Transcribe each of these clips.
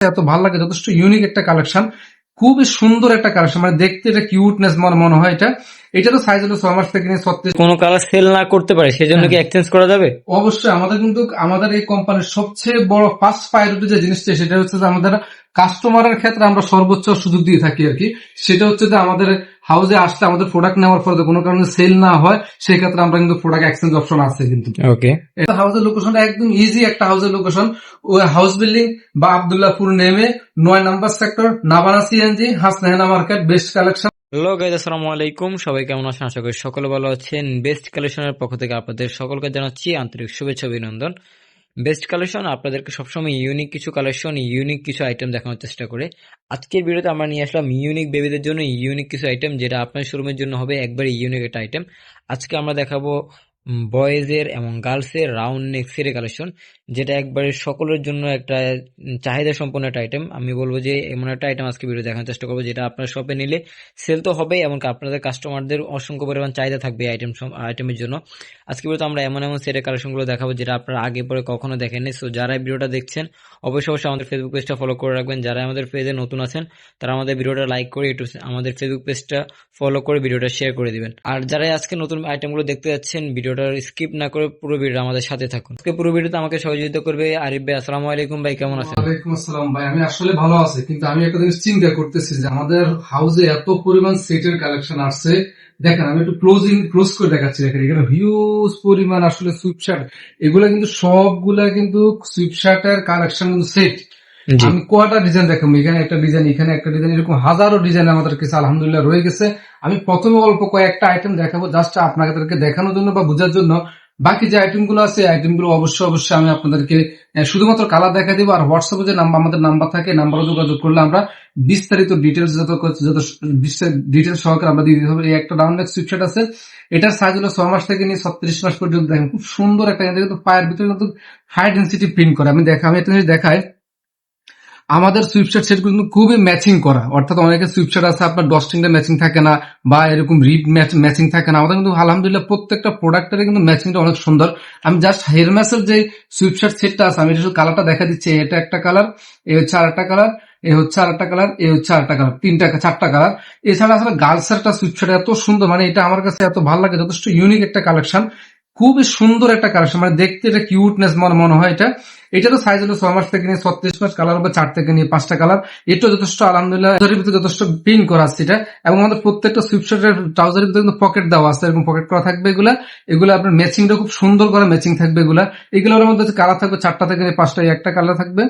এত ভালো লাগে, যথেষ্ট ইউনিক একটা কালেকশন খুবই সুন্দর একটা কালেকশন মানে দেখতে এটা কিউটনেস মনে মনে হয় এটা। এটা তো সাইজ হলো ছয় মাস থেকে নিয়ে ছত্রিশ। কোনো কালার সেল না করতে পারে সেজন্য কি এক্সচেঞ্জ করা যাবে? অবশ্যই আমাদের কিন্তু আমাদের এই কোম্পানির সবচেয়ে বড় ফার্স্ট প্রায়োরিটি যে জিনিসটা সেটা হচ্ছে যে আমাদের কাস্টমারের ক্ষেত্রে আমরা সর্বোচ্চ সুযোগ দিয়ে থাকি আর কি। সেটা হচ্ছে যে আমাদের হাউসে আসলে আমাদের প্রোডাক্ট নেওয়ার পরে কোনো কারণে সেল না হয় সেই ক্ষেত্রে আমরা কিন্তু প্রোডাক্ট এক্সচেঞ্জ অপশন আছে কিন্তু। ওকে এটা হাউসের লোকেশনটা একদম ইজি একটা হাউসের লোকেশন হাউস বিল্ডিং বা আবদুল্লাহপুর নেমে নয় number sector Nabana CNG Hasnahena market best collection hello guys আসসালামু আলাইকুম। সবাই কেমন আছেন? আশা করি সকলে ভালো আছেন। বেস্ট কালেকশনের পক্ষ থেকে আপনাদের সকলকে জানাচ্ছি আন্তরিক শুভেচ্ছা, অভিনন্দন। বেস্ট কালেকশন আপনাদেরকে সবসময় ইউনিক কিছু কালেকশন ইউনিক কিছু আইটেম দেখানোর চেষ্টা করে। আজকের ভিডিওতে আমরা নিয়ে আসলাম ইউনিক বেবিদের জন্য ইউনিক কিছু আইটেম যেটা আপনার শোরুমের জন্য হবে একবারে ইউনিক একটা আইটেম আজকে আমরা দেখাবো বয়েজের এবং গার্লসের রাউন্ড নেক সেরে কালেকশন যেটা একবারে সকলের জন্য একটা চাহিদা সম্পন্ন একটা আইটেম আমি বলব যে এমন একটা আইটেম আজকে ভিডিও দেখানোর চেষ্টা করব, যেটা আপনার শপে নিলে সেল তো হবে এবং আপনাদের কাস্টমারদের অসংখ্য পরিমাণ চাহিদা থাকবে আইটেম আইটেমের জন্য। আজকে ভিডিওতে আমরা এমন এমন সেটের কালেকশনগুলো দেখাবো, যেটা আপনারা আগে পরে কখনো দেখেননি। সো যারা ভিডিওটা দেখছেন, অবশ্যই অবশ্যই আমাদের ফেসবুক পেজটা ফলো করে রাখবেন। যারা আমাদের পেজে নতুন আছেন, তারা আমাদের ভিডিওটা লাইক করে একটু আমাদের ফেসবুক পেজটা ফলো করে ভিডিওটা শেয়ার করে দিবেন। আর যারা আজকে নতুন আইটেমগুলো দেখতে যাচ্ছেন ভিডিওটা স্কিপ না করে পুরো ভিডিও আমাদের সাথে থাকুন। আজকে পুরো ভিডিওতে আমাকে সহযোগিতা করবে আরিফ ভাই। আসসালামু আলাইকুম ভাই, কেমন আছেন? ওয়ালাইকুম আসসালাম ভাই, আমি আসলে ভালো আছি, কিন্তু আমি একটা জিনিস চিন্তা করতেছি যে আমাদের হাউসে এত পরিমাণ সেটের কালেকশন আসছে। দেখেন, আমি একটু ক্লোজিং ক্লোজ করে দেখাচ্ছি, দেখেন, এখানে হিউজ পরিমাণ আসলে সুইপশার্ট এগুলা কিন্তু সবগুলা কিন্তু সুইপশার্টের কালেকশন কিন্তু সেট আমি কয়টা ডিজাইন দেখাবো? এখানে একটা ডিজাইন এখানে একটা ডিজাইন এরকম হাজারো ডিজাইন আমাদের কাছে, আলহামদুলিল্লাহ, রয়ে গেছে। আমি প্রথমে অল্প কয়েকটা আইটেম দেখাবো জাস্ট আপনাদেরকে দেখানোর জন্য বা বোঝার জন্য। বাকি যে আইটেমগুলো আছে আইটেমগুলো অবশ্যই অবশ্যই আমি আপনাদেরকে শুধুমাত্র কালার দেখা দিব, আর হোয়াটসঅ্যাপে যে নাম্বার আমাদের নাম্বার থাকে নাম্বারে যোগাযোগ করলে আমরা বিস্তারিত ডিটেলস যত যত ডিটেলস সহকারে আমরা দিয়ে দিতে হবে। এই একটা ডাউনলেট সুইপশার্ট আছে, এটার সাইজ হলো ছয় মাস থেকে নিয়ে ছত্রিশ মাস পর্যন্ত। দেখেন, খুব সুন্দর একটা কিন্তু পায়ের ভিতরে কিন্তু হাই ডেন্সিটি প্রিন্ট করে। আমি দেখা, আমি একটা জিনিস দেখাই। আমাদের সুইপশার্ট সেট কিন্তু খুবই ম্যাচিং করা। অর্থাৎ অনেকে সুইপশার্ট আছে, আপনার ডস্টিংটা ম্যাচিং থাকে না, বা এরকম রিপ ম্যাচিং থাকে না। আমাদের কিন্তু আলহামদুলিল্লাহ প্রত্যেকটা প্রোডাক্টের কিন্তু ম্যাচিংটা অনেক সুন্দর। আমি জাস্ট হেয়ারম্যাসের যে সুইপশার্ট সেটটা আছে, আমি শুধু কালারটা দেখা দিচ্ছি, এটা একটা কালার এ হচ্ছে আর একটা কালার এ হচ্ছে আর একটা কালার এ হচ্ছে আর একটা কালার তিনটা চারটা কালার এছাড়া আসলে গার্লসের একটা সুইপশার্ট এত সুন্দর মানে এটা আমার কাছে এত ভালো লাগে, যথেষ্ট ইউনিক একটা কালেকশন খুবই সুন্দর একটা কালেকশন মানে দেখতে এটা কিউটনেস মনে হয় এটা। এটা তো সাইজ হলো ছয় মাস থেকে নিয়ে ছত্রিশ মাস কালার হবে চার থেকে নিয়ে পাঁচটা কালার এটা যথেষ্ট, আলহামদুলিল্লাহ ভিতরে যথেষ্ট প্রিন্ট করা আছে এটা। এবং আমাদের প্রত্যেকটা সুইপশার্টের ট্রাউজারের ভিতরে কিন্তু পকেট দেওয়া আছে, এরকম পকেট করা থাকবে এগুলা। এগুলো আপনার ম্যাচিংটা খুব সুন্দর করে ম্যাচিং থাকবে এগুলা। এগুলোর মধ্যে কালার থাকবে চারটা থেকে নিয়ে পাঁচটা একটা কালার থাকবে,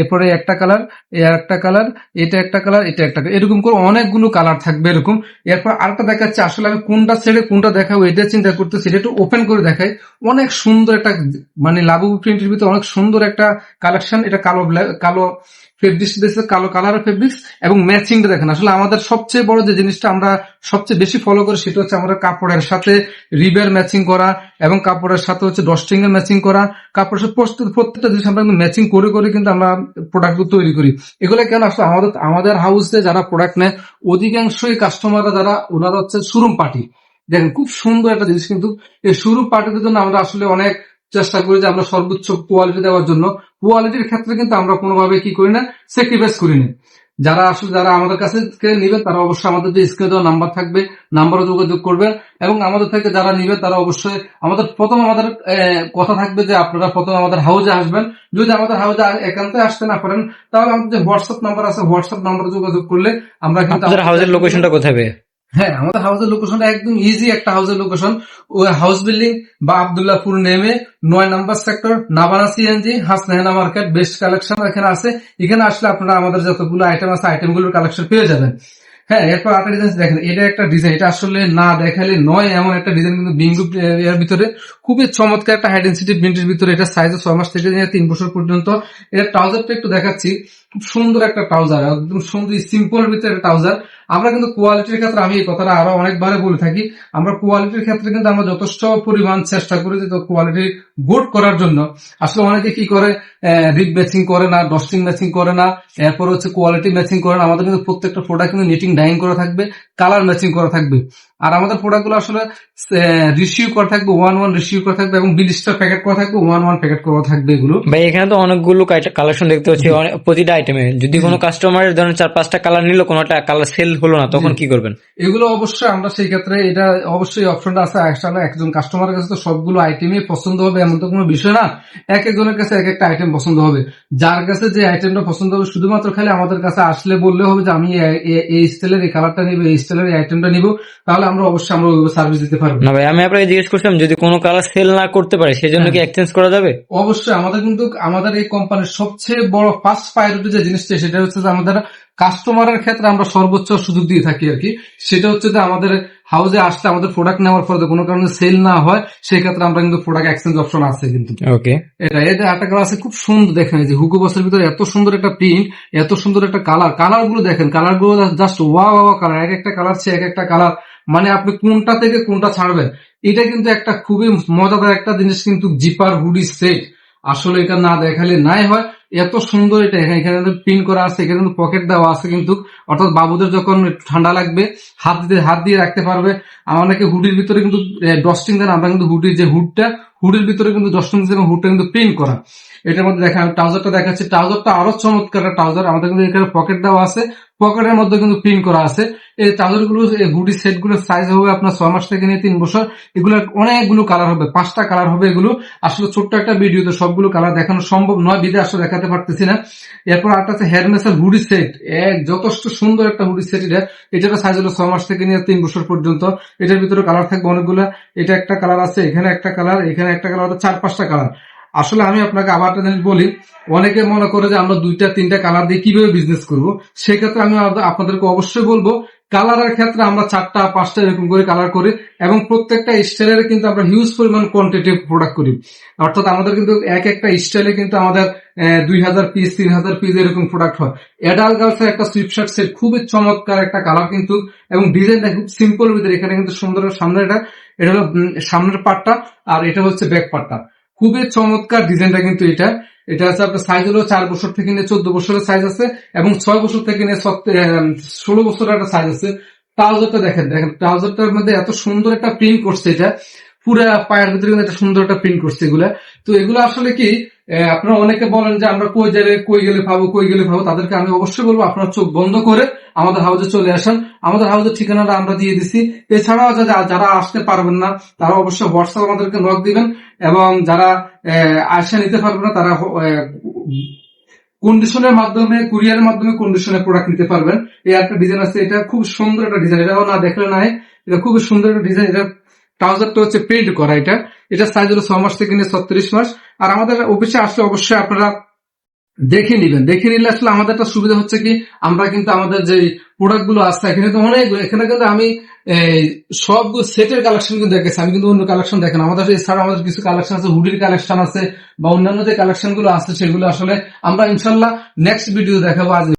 এরপরে একটা কালার আর একটা কালার এটা একটা কালার এটা একটা। এরকম করে অনেকগুলো কালার থাকবে এরকম। এরপর আরেকটা দেখাচ্ছে, আসলে আমি কোনটা ছেড়ে কোনটা দেখাবো, এটা চিন্তা করতেছি, এটা একটু ওপেন করে দেখাই। অনেক সুন্দর একটা মানে লাবু প্রিন্টের ভিতরে অনেক সুন্দর একটা কালেকশন এটা কালো কালো ফেব্রিক্স দিয়েছে, কালো কালারের ফেব্রিক্স এবং ম্যাচিংটা দেখেন। আসলে আমাদের সবচেয়ে বড় যে জিনিসটা আমরা সবচেয়ে বেশি ফলো করি সেটা হচ্ছে আমাদের কাপড়ের সাথে রিবের ম্যাচিং করা এবং কাপড়ের সাথে হচ্ছে ডস্টিং এর ম্যাচিং করা। কাপড়ের সাথে প্রত্যেক- প্রত্যেকটা জিনিস আমরা ম্যাচিং করে করে কিন্তু আমরা প্রোডাক্ট তৈরি করি। এগুলো কেন? আসলে আমাদের আমাদের হাউসে যারা প্রোডাক্ট নেয়, অধিকাংশই কাস্টমাররা যারা, ওনারা হচ্ছে শোরুম পার্টি দেখেন, খুব সুন্দর একটা জিনিস কিন্তু এই শোরুম পার্টিদের জন্য আমরা আসলে অনেক চেষ্টা করি যে আমরা সর্বোচ্চ কোয়ালিটি দেওয়ার জন্য। কোয়ালিটির ক্ষেত্রে কিন্তু আমরা কোনোভাবে কি করি না স্যাক্রিফাইস করি না। যারা আসলে যারা আমাদের কাছে নিবে তারা অবশ্যই আমাদের যে স্ক্রিনে দেওয়া নাম্বার থাকবে নাম্বারে যোগাযোগ করবেন এবং আমাদের থেকে যারা নিবে তারা অবশ্যই আমাদের প্রথম আমাদের কথা থাকবে যে আপনারা প্রথম আমাদের হাউজে আসবেন। যদি আমাদের হাউজে একান্তে আসতে না পারেন তাহলে আমাদের যে হোয়াটসঅ্যাপ নাম্বার আছে হোয়াটসঅ্যাপ নাম্বারে যোগাযোগ করলে আমরা কিন্তু হাউসের লোকেশনটা কোথায় হ্যাঁ আমাদের হাউসের লোকেশনটা একদম ইজি একটা হাউসের লোকেশন হাউস বিল্ডিং বা আবদুল্লাহপুর নেমে নয় number sector Nabana CNG Hasnahena market best collection এখানে আছে। এখানে আসলে আপনারা আমাদের যতগুলো আইটেম আছে আইটেমগুলোর কালেকশন পেয়ে যাবেন। হ্যাঁ এরপর আরেকটা ডিজাইন দেখেন, এটা একটা ডিজাইন এটা আসলে না দেখালে নয়, এমন একটা ডিজাইন কিন্তু বিঙ্গু এর ভিতরে। খুবই চমৎকার একটা হাই ডেন্সিটি প্রিন্টের ভিতরে, এটা সাইজ ছয় মাস থেকে তিন বছর পর্যন্ত। এটা ট্রাউজারটা একটু দেখাচ্ছি। খুব সুন্দর একটা ট্রাউজার একদম সুন্দর সিম্পল ভিতরে একটা ট্রাউজার আমরা কিন্তু কোয়ালিটির ক্ষেত্রে আমি এই কথাটা আরও অনেকবারে বলে থাকি। আমরা কোয়ালিটির ক্ষেত্রে কিন্তু আমরা যথেষ্ট পরিমাণ চেষ্টা করি যে কোয়ালিটি গুড করার জন্য। আসলে অনেকে কি করে রিপ ম্যাচিং করে না ডস্টিং ম্যাচিং করে না, এরপর হচ্ছে কোয়ালিটি ম্যাচিং করে না। আমাদের কিন্তু প্রত্যেকটা প্রোডাক্ট কিন্তু নিটিং ডাইং করা থাকবে কালার ম্যাচিং করা থাকবে। আর আমাদের প্রোডাক্টগুলো আসলে রিসিউ করা থাকবে ওয়ান ওয়ান রিসিউ করা থাকবে এবং বিলিস্টার প্যাকেট করা থাকবে ওয়ান ওয়ান প্যাকেট করা থাকবে এগুলো। ভাই, এখানে তো অনেকগুলো কালেকশন দেখতে অনেক- প্রতিটা আইটেমে যদি কোনো কাস্টমারের ধরেন চার পাঁচটা কালার নিল কোনোটা কালার সেল হলো না তখন কি করবেন? এগুলো অবশ্যই আমরা সেই ক্ষেত্রে এটা অবশ্যই অপশনটা আছে আসলে একজন কাস্টমারের কাছে তো সবগুলো আইটেমই পছন্দ হবে এমন তো কোনো বিষয় না। এক একজনের কাছে এক একটা আইটেম পছন্দ হবে। যার কাছে যে আইটেমটা পছন্দ হবে শুধুমাত্র খালি আমাদের কাছে আসলে বললে হবে যে আমি এই স্টাইলের এই কালারটা নিব এই স্টাইলের এই আইটেমটা নিব। তাহলে আমরা অবশ্যই আমরা ওইভাবে সার্ভিস দিতে পারব। না ভাই আমি আপনাকে জিজ্ঞেস করছিলাম যদি কোনো কালার সেল না করতে পারে সেজন্য কি এক্সচেঞ্জ করা যাবে? অবশ্যই আমাদের কিন্তু আমাদের এই কোম্পানির সবচেয়ে বড় ফার্স্ট প্রায়োরিটি যে জিনিসটা সেটা হচ্ছে যে আমাদের কাস্টমারের ক্ষেত্রে আমরা সর্বোচ্চ সুযোগ দিয়ে থাকি আর কি। সেটা হচ্ছে যে আমাদের হাউসে আসলে আমাদের প্রোডাক্ট নেওয়ার পরে কোনো কারণে সেল না হয় সেই ক্ষেত্রে আমরা কিন্তু প্রোডাক্ট এক্সচেঞ্জ অপশন আছে কিন্তু। ওকে এটা এদের একটা কালার আছে খুব সুন্দর দেখেন যে হুকু বসের ভিতরে এত সুন্দর একটা প্রিন্ট এত সুন্দর একটা কালার কালারগুলো দেখেন কালারগুলো জাস্ট ওয়া ওয়া কালার এক একটা কালার সে এক একটা কালার মানে আপনি কোনটা থেকে কোনটা ছাড়বেন এটা কিন্তু একটা খুবই মজাদার একটা জিনিস কিন্তু জিপার হুডি সেট আসলে এটা না দেখালে নাই হয়। এত সুন্দর এটা এখানে পিন করা আছে, এখানে কিন্তু পকেট দেওয়া আছে কিন্তু। অর্থাৎ বাবুদের যখন ঠান্ডা লাগবে, হাত দিয়ে হাত দিয়ে রাখতে পারবে। আমার নাকি হুডির ভিতরে কিন্তু ডস্টিং দেন, আমরা কিন্তু হুডির যে হুডটা, হুডের ভিতরে কিন্তু ডস্টিং এবং হুডটা কিন্তু প্রিন্ট করা। এটার মধ্যে দেখা, ট্রাউজারটা দেখাচ্ছে। ট্রাউজারটা আরও চমৎকার ট্রাউজার। আমাদের কিন্তু এখানে পকেট দেওয়া আছে। পকেটের মধ্যে কিন্তু প্রিন্ট করা আছে। এই ট্রাউজারগুলো হুডি সেটগুলোর সাইজ হবে আপনার ছয় মাস থেকে নিয়ে তিন বছর। এগুলোর অনেকগুলো কালার হবে, পাঁচটা কালার হবে এগুলো। আসলে ছোট্ট একটা ভিডিওতে সবগুলো কালার দেখানো সম্ভব নয় বিদে আসলে দেখাতে পারতেছি না। এরপর একটা আছে হেয়ারমেসের হুডি সেট এক, যথেষ্ট সুন্দর একটা হুডি সেট এটা। এটার সাইজ হলো ছয় মাস থেকে নিয়ে তিন বছর পর্যন্ত। এটার ভিতরে কালার থাকবে অনেকগুলো। এটা একটা কালার আছে, এখানে একটা কালার এখানে একটা কালার চার পাঁচটা কালার আসলে আমি আপনাকে আবার একটা জিনিস বলি, অনেকে মনে করে যে আমরা দুইটা, তিনটা কালার দিয়ে কীভাবে বিজনেস করব? সেক্ষেত্রে আমি আপনাদেরকে অবশ্যই বলব কালারের ক্ষেত্রে আমরা চারটা, পাঁচটা এরকম করে কালার করি এবং প্রত্যেকটা স্টাইলের কিন্তু আমরা হিউজ পরিমাণ কোয়ান্টিটি প্রোডাক্ট করি। অর্থাৎ আমাদের কিন্তু এক একটা স্টাইলে কিন্তু আমাদের দুই হাজার পিস তিন হাজার পিস এরকম প্রোডাক্ট হয়। অ্যাডাল গার্লসের একটা সুইপশার্ট সেট খুবই চমৎকার একটা কালার কিন্তু, এবং ডিজাইনটা খুব সিম্পল ভিতরে এখানে কিন্তু সুন্দর সামনে এটা এটা হলো সামনের পার্টটা আর এটা হচ্ছে ব্যাক পার্টটা খুবই চমৎকার ডিজাইনটা কিন্তু এটা। এটা আছে আপনার সাইজ হলো চার বছর থেকে নিয়ে চোদ্দ বছরের সাইজ আছে এবং ছয় বছর থেকে নিয়ে ষোলো বছরের একটা সাইজ আছে। ট্রাউজারটা দেখেন দেখেন ট্রাউজারটার মধ্যে এত সুন্দর একটা প্রিন্ট করছে এটা। পুরো পায়ের ভিতরে কিন্তু একটা সুন্দর একটা প্রিন্ট করছে এগুলা। তো এগুলো আসলে কি আপনারা অনেকে বলেন যে আমরা কই গেলে কই গেলে পাবো, কই গেলে পাবো, তাদেরকে আমি অবশ্যই বলব, আপনারা চোখ বন্ধ করে আমাদের হাউসে চলে আসেন। আমাদের হাউসের ঠিকানাটা আমরা দিয়ে দিছি। এছাড়াও যারা যারা আসতে পারবেন না, তারা অবশ্যই হোয়াটসঅ্যাপ আমাদেরকে নক দিবেন এবং যারা আসা নিতে পারবে না, তারা কন্ডিশনের মাধ্যমে কুরিয়ারের মাধ্যমে কন্ডিশনের প্রোডাক্ট নিতে পারবেন। এই একটা ডিজাইন আছে, এটা খুব সুন্দর একটা ডিজাইন এটাও না দেখলে নাই, এটা খুব সুন্দর একটা ডিজাইন এটা ট্রাউজারটা হচ্ছে প্রিন্ট করা এটা। এটা সাইজ হলো ছ মাস থেকে নিয়ে ছত্রিশ মাস। আর আমাদের অফিসে আসলে অবশ্যই আপনারা দেখে নিবেন। দেখে নিলে আসলে আমাদের একটা সুবিধা হচ্ছে কি, আমরা কিন্তু আমাদের যে প্রোডাক্টগুলো আছে, এখানে তো অনেক, এখানে কিন্তু আমি সবগুলো সেটের কালেকশন কিন্তু দেখেছি। আমি কিন্তু অন্য কালেকশন দেখেন আমাদের এছাড়া আমাদের কিছু কালেকশন আছে হুডির কালেকশন আছে বা অন্যান্য যে কালেকশনগুলো আছে, সেগুলো আসলে আমরা ইনশাল্লাহ নেক্সট ভিডিও দেখাবো আজ।